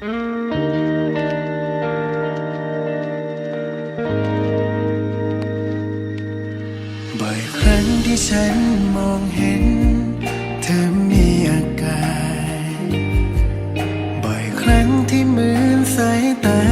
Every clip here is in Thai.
บ่อยครั้งที่ฉันมองเห็น เธอมีอาการ บ่อยครั้งที่เหมือนสายตา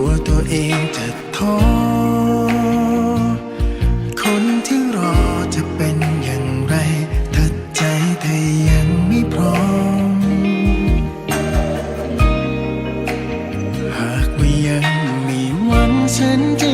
ลัวตัวเองจะท้อ คนที่รอจะเป็นอย่างไร ถ้าใจเธอยังไม่พร้อม หากว่ายังมีหวังฉันจะ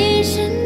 一身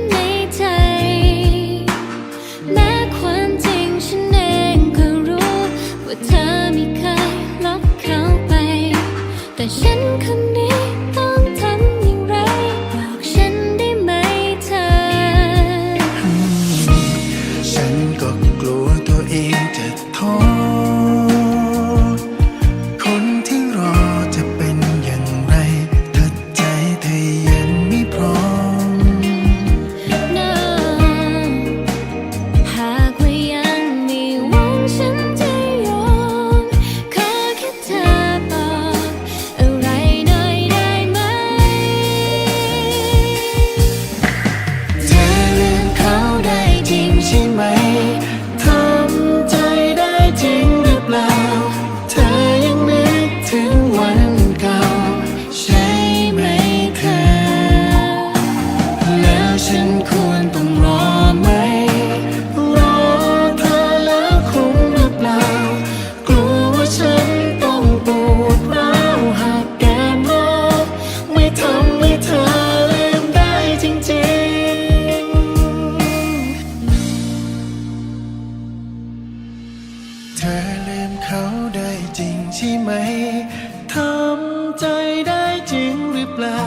เธอลืมเขาได้จริงใช่ไหม ทำใจได้จริงหรือเปล่า